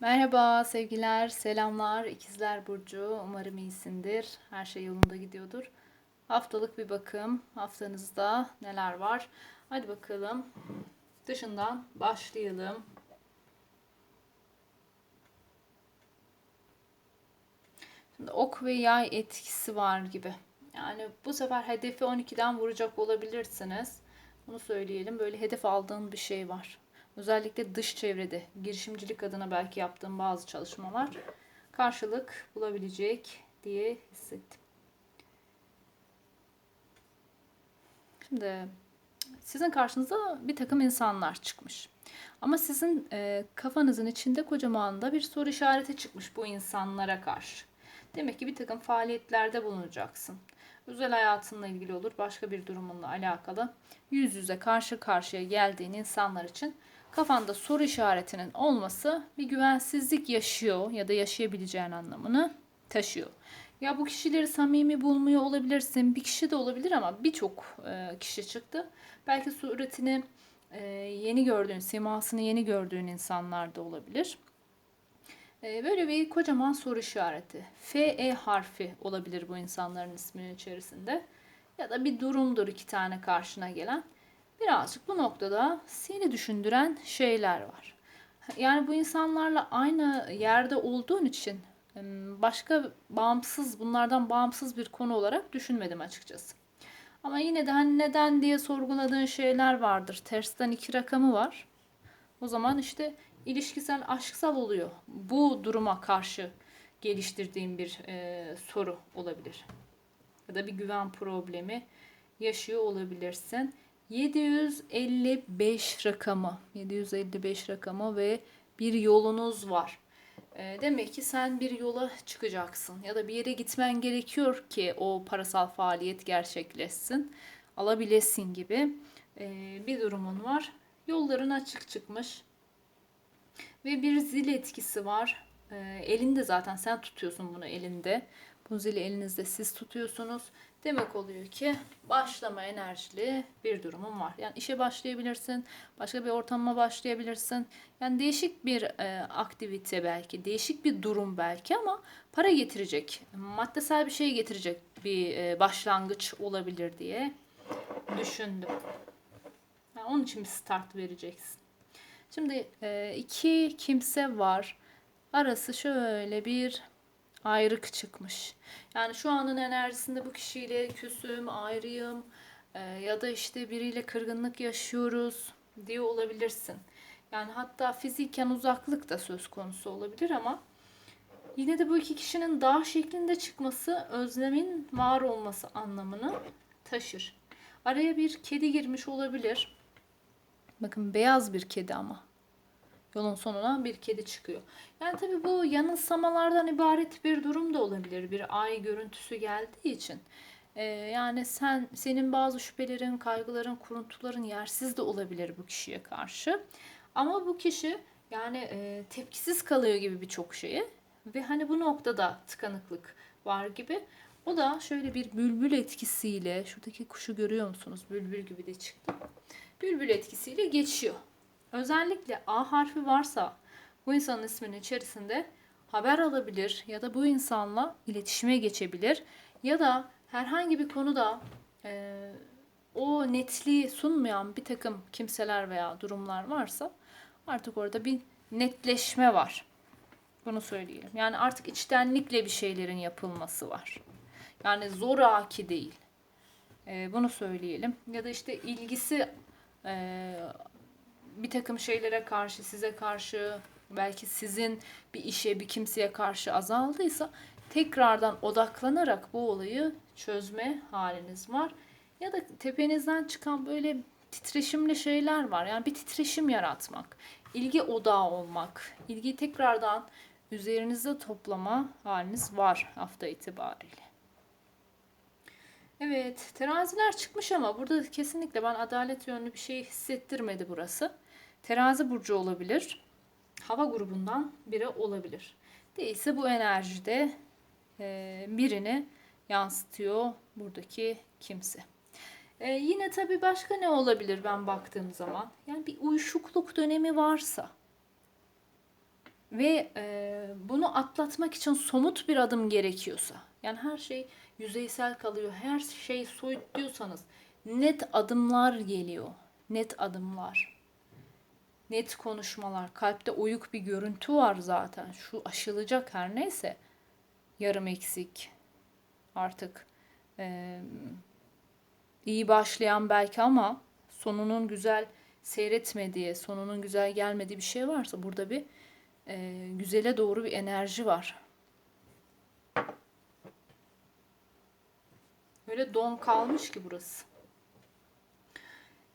Merhaba sevgiler, selamlar. İkizler Burcu. Umarım iyisindir. Her şey yolunda gidiyordur. Haftalık bir bakım. Haftanızda neler var? Hadi bakalım. Dışından başlayalım. Şimdi ok ve yay etkisi var gibi. Yani bu sefer hedefi 12'den vuracak olabilirsiniz. Bunu söyleyelim. Böyle hedef aldığın bir şey var. Özellikle dış çevrede girişimcilik adına belki yaptığım bazı çalışmalar karşılık bulabilecek diye hissettim. Şimdi sizin karşınıza bir takım insanlar çıkmış. Ama sizin e, kafanızın içinde kocaman da bir soru işareti çıkmış bu insanlara karşı. Demek ki bir takım faaliyetlerde bulunacaksın. Özel hayatınla ilgili olur, başka bir durumunla alakalı. Yüz yüze karşı karşıya geldiğin insanlar için kafanda soru işaretinin olması bir güvensizlik yaşıyor ya da yaşayabileceğin anlamını taşıyor. Ya bu kişileri samimi bulmuyor olabilirsin. Bir kişi de olabilir ama birçok e, kişi çıktı. Belki suretini yeni gördüğün, simasını yeni gördüğün insanlar da olabilir. E, böyle bir kocaman soru işareti. FE harfi olabilir bu insanların isminin içerisinde. Ya da bir durumdur iki tane karşına gelen. Birazcık bu noktada seni düşündüren şeyler var. Yani bu insanlarla aynı yerde olduğun için başka bağımsız, bunlardan bağımsız bir konu olarak düşünmedim açıkçası. Ama yine de hani neden diye sorguladığın şeyler vardır. Tersten iki rakamı var. O zaman işte ilişkisel, aşksal oluyor. Bu duruma karşı geliştirdiğim bir e, soru olabilir. Ya da bir güven problemi yaşıyor olabilirsin. 755 rakamı, 755 rakamı ve bir yolunuz var. E, demek ki sen bir yola çıkacaksın ya da bir yere gitmen gerekiyor ki o parasal faaliyet gerçekleşsin, alabilesin gibi e, bir durumun var. Yolların açık çıkmış ve bir zil etkisi var. E, elinde zaten sen tutuyorsun bunu elinde. Bu zili elinizde siz tutuyorsunuz. Demek oluyor ki başlama enerjili bir durumun var. Yani işe başlayabilirsin, başka bir ortama başlayabilirsin. Yani değişik bir e, aktivite belki, değişik bir durum belki ama para getirecek, maddesel bir şey getirecek bir e, başlangıç olabilir diye düşündüm. Yani onun için bir start vereceksin. Şimdi e, iki kimse var. Arası şöyle bir ayrık çıkmış. Yani şu anın enerjisinde bu kişiyle küsüm, ayrıyım e, ya da işte biriyle kırgınlık yaşıyoruz diye olabilirsin. Yani hatta fiziken uzaklık da söz konusu olabilir ama yine de bu iki kişinin dağ şeklinde çıkması özlemin var olması anlamını taşır. Araya bir kedi girmiş olabilir. Bakın beyaz bir kedi ama. Yolun sonuna bir kedi çıkıyor. Yani tabii bu yanılsamalardan ibaret bir durum da olabilir. Bir ay görüntüsü geldiği için. Ee, yani sen senin bazı şüphelerin, kaygıların, kuruntuların yersiz de olabilir bu kişiye karşı. Ama bu kişi yani e, tepkisiz kalıyor gibi birçok şeye ve hani bu noktada tıkanıklık var gibi. O da şöyle bir bülbül etkisiyle, şuradaki kuşu görüyor musunuz? Bülbül gibi de çıktı. Bülbül etkisiyle geçiyor. Özellikle A harfi varsa bu insanın isminin içerisinde haber alabilir ya da bu insanla iletişime geçebilir ya da herhangi bir konuda e, o netliği sunmayan bir takım kimseler veya durumlar varsa artık orada bir netleşme var. Bunu söyleyelim. Yani artık içtenlikle bir şeylerin yapılması var. Yani zoraki değil. E, bunu söyleyelim. Ya da işte ilgisi e, bir takım şeylere karşı, size karşı, belki sizin bir işe, bir kimseye karşı azaldıysa tekrardan odaklanarak bu olayı çözme haliniz var. Ya da tepenizden çıkan böyle titreşimli şeyler var. Yani bir titreşim yaratmak, ilgi odağı olmak, ilgiyi tekrardan üzerinizde toplama haliniz var hafta itibariyle. Evet, teraziler çıkmış ama burada kesinlikle ben adalet yönlü bir şey hissettirmedi burası. Terazi burcu olabilir. Hava grubundan biri olabilir. Değilse bu enerjide e, birini yansıtıyor buradaki kimse. E, yine tabii başka ne olabilir ben baktığım zaman? Yani bir uyuşukluk dönemi varsa ve e, bunu atlatmak için somut bir adım gerekiyorsa yani her şey yüzeysel kalıyor her şey soyut diyorsanız net adımlar geliyor net adımlar net konuşmalar kalpte oyuk bir görüntü var zaten şu aşılacak her neyse yarım eksik artık e, iyi başlayan belki ama sonunun güzel seyretmediği, sonunun güzel gelmediği bir şey varsa burada bir e, güzele doğru bir enerji var. Öyle don kalmış ki burası.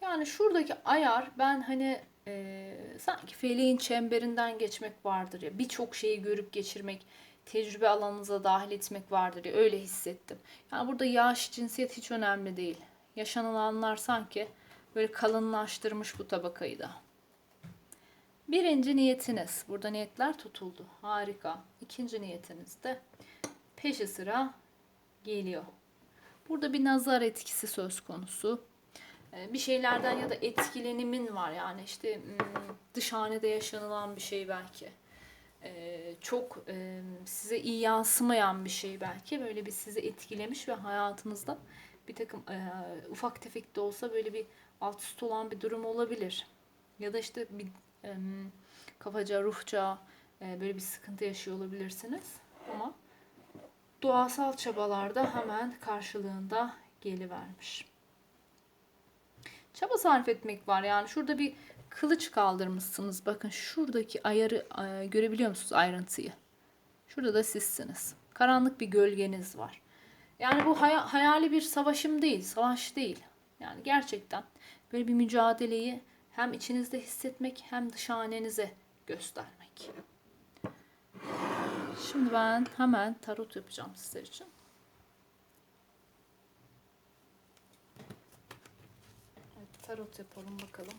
Yani şuradaki ayar ben hani e, sanki feleğin çemberinden geçmek vardır ya birçok şeyi görüp geçirmek tecrübe alanınıza dahil etmek vardır ya öyle hissettim. Yani burada yaş, cinsiyet hiç önemli değil. Yaşanılanlar sanki böyle kalınlaştırmış bu tabakayı da. Birinci niyetiniz. Burada niyetler tutuldu. Harika. İkinci niyetiniz de peşi sıra geliyor. Burada bir nazar etkisi söz konusu. Ee, Bir şeylerden ya da etkilenimin var. Yani işte hmm, dışhanede yaşanılan bir şey belki. Ee, Çok size iyi yansımayan bir şey belki. Böyle bir sizi etkilemiş ve hayatınızda bir takım e, ufak tefek de olsa böyle bir alt üst olan bir durum olabilir. Ya da işte bir kafaca, ruhça e, böyle bir sıkıntı yaşıyor olabilirsiniz. Ama doğasal çabalarda hemen karşılığında gelivermiş. Çaba sarf etmek var yani şurada bir kılıç kaldırmışsınız. Bakın şuradaki ayarı e, görebiliyor musunuz ayrıntıyı? Şurada da sizsiniz. Karanlık bir gölgeniz var. Yani bu hay- hayali bir savaşım değil, savaş değil. Yani gerçekten böyle bir mücadeleyi hem içinizde hissetmek hem dışhanenize göstermek. Şimdi ben hemen tarot yapacağım sizler için. Evet, tarot yapalım bakalım.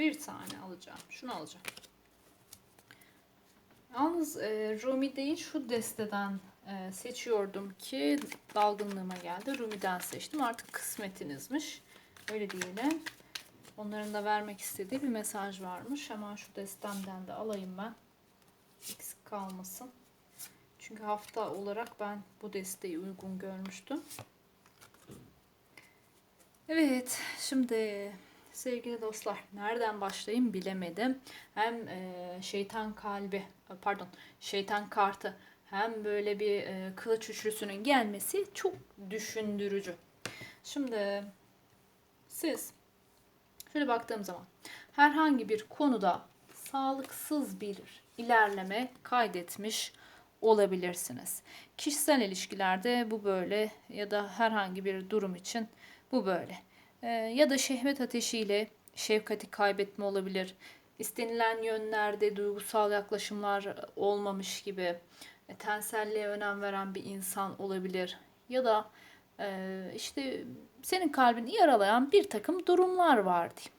Bir tane alacağım. Şunu alacağım. Yalnız e, Rumi değil şu desteden e, seçiyordum ki dalgınlığıma geldi. Rumi'den seçtim. Artık kısmetinizmiş. Öyle diyelim. Onların da vermek istediği bir mesaj varmış. Hemen şu destemden de alayım ben. Eksik kalmasın. Çünkü hafta olarak ben bu desteği uygun görmüştüm. Evet, şimdi sevgili dostlar nereden başlayayım bilemedim. Hem e, şeytan kalbi, pardon şeytan kartı hem böyle bir e, kılıç üçlüsünün gelmesi çok düşündürücü. Şimdi siz şöyle baktığım zaman herhangi bir konuda sağlıksız bir ilerleme kaydetmiş olabilirsiniz. Kişisel ilişkilerde bu böyle ya da herhangi bir durum için bu böyle. Ee, ya da şehvet ateşiyle şefkati kaybetme olabilir. İstenilen yönlerde duygusal yaklaşımlar olmamış gibi e, tenselliğe önem veren bir insan olabilir. Ya da e, işte senin kalbini yaralayan bir takım durumlar var diyeyim.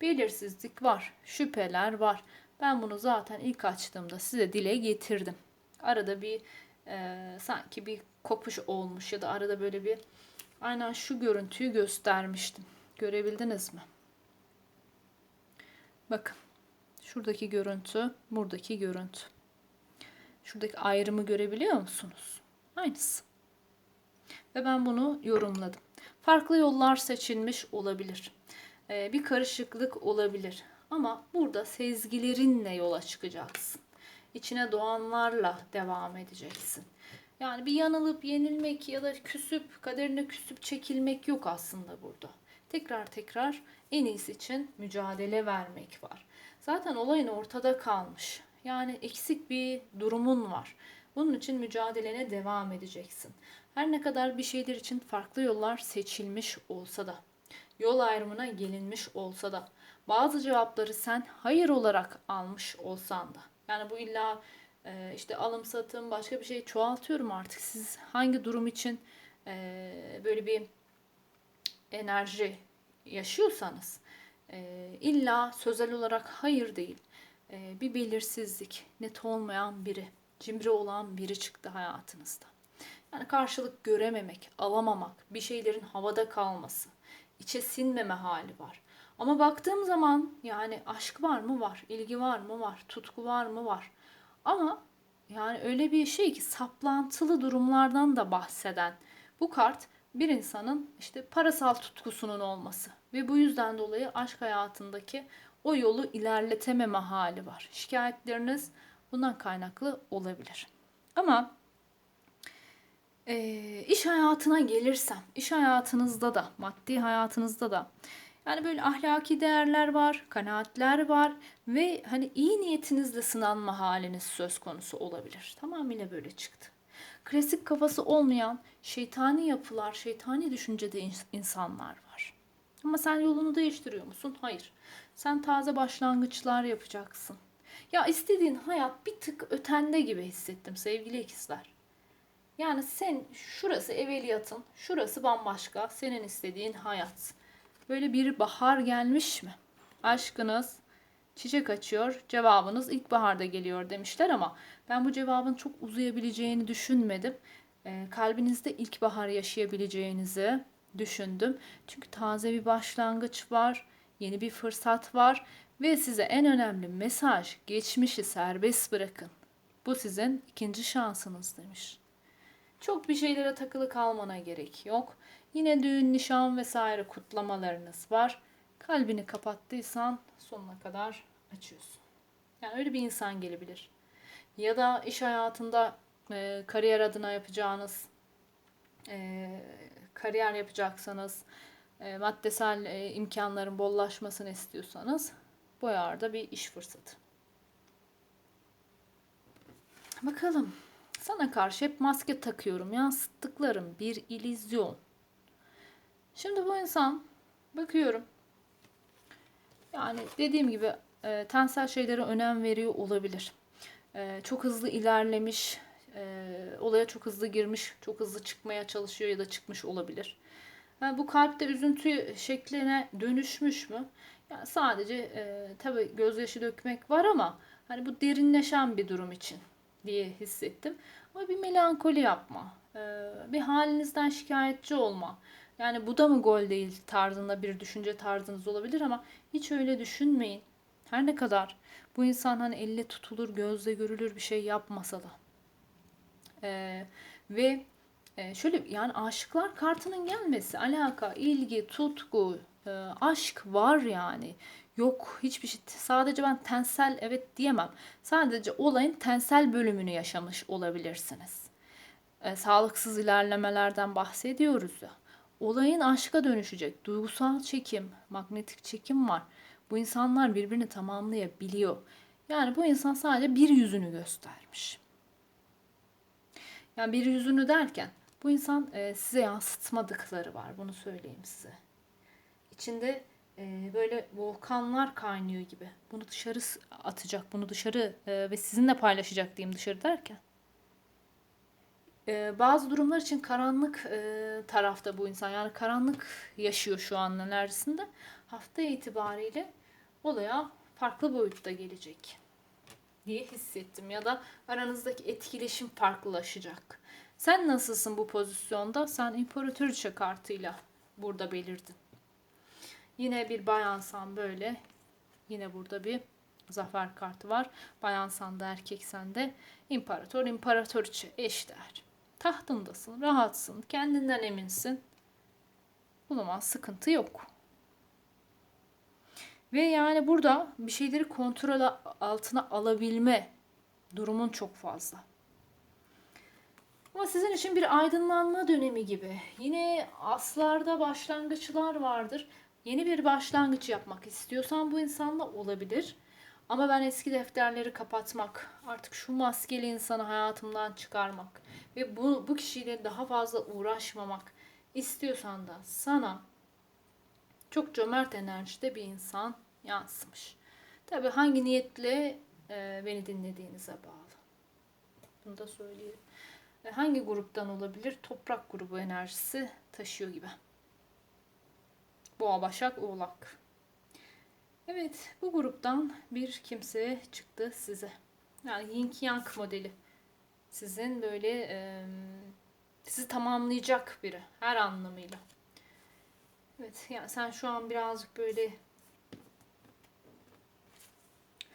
Belirsizlik var, şüpheler var. Ben bunu zaten ilk açtığımda size dile getirdim. Arada bir e, sanki bir kopuş olmuş ya da arada böyle bir aynen şu görüntüyü göstermiştim. Görebildiniz mi? Bakın. Şuradaki görüntü, buradaki görüntü. Şuradaki ayrımı görebiliyor musunuz? Aynısı. Ve ben bunu yorumladım. Farklı yollar seçilmiş olabilir. Ee, bir karışıklık olabilir. Ama burada sezgilerinle yola çıkacaksın. İçine doğanlarla devam edeceksin. Yani bir yanılıp yenilmek ya da küsüp kaderine küsüp çekilmek yok aslında burada. Tekrar tekrar en iyisi için mücadele vermek var. Zaten olayın ortada kalmış. Yani eksik bir durumun var. Bunun için mücadelene devam edeceksin. Her ne kadar bir şeyler için farklı yollar seçilmiş olsa da, yol ayrımına gelinmiş olsa da, bazı cevapları sen hayır olarak almış olsan da, yani bu illa e, işte alım satım başka bir şey çoğaltıyorum artık. Siz hangi durum için e, böyle bir enerji yaşıyorsanız e, illa sözel olarak hayır değil e, bir belirsizlik, net olmayan biri, cimri olan biri çıktı hayatınızda. Yani karşılık görememek, alamamak, bir şeylerin havada kalması, içe sinmeme hali var. Ama baktığım zaman yani aşk var mı var, ilgi var mı var, tutku var mı var. Ama yani öyle bir şey ki saplantılı durumlardan da bahseden bu kart bir insanın işte parasal tutkusunun olması ve bu yüzden dolayı aşk hayatındaki o yolu ilerletememe hali var. Şikayetleriniz bundan kaynaklı olabilir. Ama e, iş hayatına gelirsem, iş hayatınızda da, maddi hayatınızda da yani böyle ahlaki değerler var, kanaatler var ve hani iyi niyetinizle sınanma haliniz söz konusu olabilir. Tamamıyla böyle çıktı. Klasik kafası olmayan şeytani yapılar, şeytani düşüncede insanlar var. Ama sen yolunu değiştiriyor musun? Hayır. Sen taze başlangıçlar yapacaksın. Ya istediğin hayat bir tık ötende gibi hissettim sevgili ikizler. Yani sen şurası evveliyatın, şurası bambaşka. Senin istediğin hayat. Böyle bir bahar gelmiş mi? Aşkınız çiçek açıyor, cevabınız ilkbaharda geliyor demişler ama ben bu cevabın çok uzayabileceğini düşünmedim. E, kalbinizde ilkbahar yaşayabileceğinizi düşündüm. Çünkü taze bir başlangıç var, yeni bir fırsat var ve size en önemli mesaj geçmişi serbest bırakın. Bu sizin ikinci şansınız demiş. Çok bir şeylere takılı kalmana gerek yok. Yine düğün, nişan vesaire kutlamalarınız var. Kalbini kapattıysan sonuna kadar açıyorsun. Yani öyle bir insan gelebilir. Ya da iş hayatında e, kariyer adına yapacağınız e, kariyer yapacaksanız e, maddesel e, imkanların bollaşmasını istiyorsanız bu ayarda bir iş fırsatı. Bakalım. Sana karşı hep maske takıyorum. Yansıttıklarım bir ilizyon. Şimdi bu insan bakıyorum. Yani dediğim gibi e, tensel şeylere önem veriyor olabilir. E, çok hızlı ilerlemiş, e, olaya çok hızlı girmiş, çok hızlı çıkmaya çalışıyor ya da çıkmış olabilir. Yani bu kalpte üzüntü şekline dönüşmüş mü? Yani sadece e, tabii gözyaşı dökmek var ama hani bu derinleşen bir durum için diye hissettim. Ama bir melankoli yapma. Ee, bir halinizden şikayetçi olma. Yani bu da mı gol değil tarzında bir düşünce tarzınız olabilir ama hiç öyle düşünmeyin. Her ne kadar bu insan hani elle tutulur, gözle görülür bir şey yapmasa da. Ee, ve e, şöyle yani aşıklar kartının gelmesi, alaka, ilgi, tutku, e, aşk var yani. Yok hiçbir şey. Sadece ben tensel evet diyemem. Sadece olayın tensel bölümünü yaşamış olabilirsiniz. E, sağlıksız ilerlemelerden bahsediyoruz ya. Olayın aşka dönüşecek. Duygusal çekim, magnetik çekim var. Bu insanlar birbirini tamamlayabiliyor. Yani bu insan sadece bir yüzünü göstermiş. Yani bir yüzünü derken bu insan e, size yansıtmadıkları var. Bunu söyleyeyim size. İçinde e, böyle volkanlar kaynıyor gibi. Bunu dışarı atacak, bunu dışarı e, ve sizinle paylaşacak diyeyim dışarı derken. E, bazı durumlar için karanlık e, tarafta bu insan. Yani karanlık yaşıyor şu an enerjisinde. Hafta itibariyle olaya farklı boyutta gelecek diye hissettim ya da aranızdaki etkileşim farklılaşacak. Sen nasılsın bu pozisyonda? Sen imparatoriçe kartıyla burada belirdin. Yine bir bayansan böyle. Yine burada bir zafer kartı var. Bayansan da erkeksen de imparator, imparatoriçe eşdeğer. Tahtındasın, rahatsın, kendinden eminsin. O zaman sıkıntı yok. Ve yani burada bir şeyleri kontrol altına alabilme durumun çok fazla. Ama sizin için bir aydınlanma dönemi gibi. Yine aslarda başlangıçlar vardır. Yeni bir başlangıç yapmak istiyorsan bu insanla olabilir. Ama ben eski defterleri kapatmak, artık şu maskeli insanı hayatımdan çıkarmak ve bu, bu kişiyle daha fazla uğraşmamak istiyorsan da sana çok cömert enerjide bir insan yansımış. Tabi hangi niyetle e, beni dinlediğinize bağlı. Bunu da söyleyeyim. E, hangi gruptan olabilir? Toprak grubu enerjisi taşıyor gibi. Boğa, Başak, Oğlak. Evet, bu gruptan bir kimse çıktı size. Yani Yin Yang modeli. Sizin böyle e, sizi tamamlayacak biri her anlamıyla. Evet, yani sen şu an birazcık böyle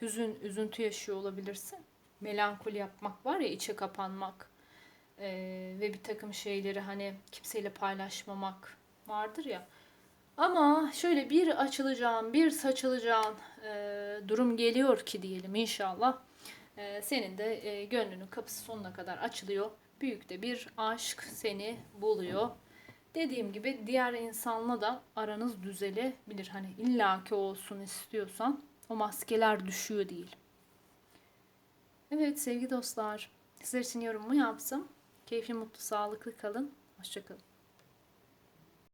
hüzün, üzüntü yaşıyor olabilirsin. Melankoli yapmak var ya, içe kapanmak e, ve bir takım şeyleri hani kimseyle paylaşmamak vardır ya. Ama şöyle bir açılacağın, bir saçılacağın e, durum geliyor ki diyelim inşallah. E, senin de e, gönlünün kapısı sonuna kadar açılıyor. Büyük de bir aşk seni buluyor. Dediğim gibi diğer insanla da aranız düzelebilir. Hani illaki olsun istiyorsan o maskeler düşüyor değil. Evet sevgili dostlar. Sizler için yorumumu yaptım. Keyifli, mutlu, sağlıklı kalın. Hoşçakalın.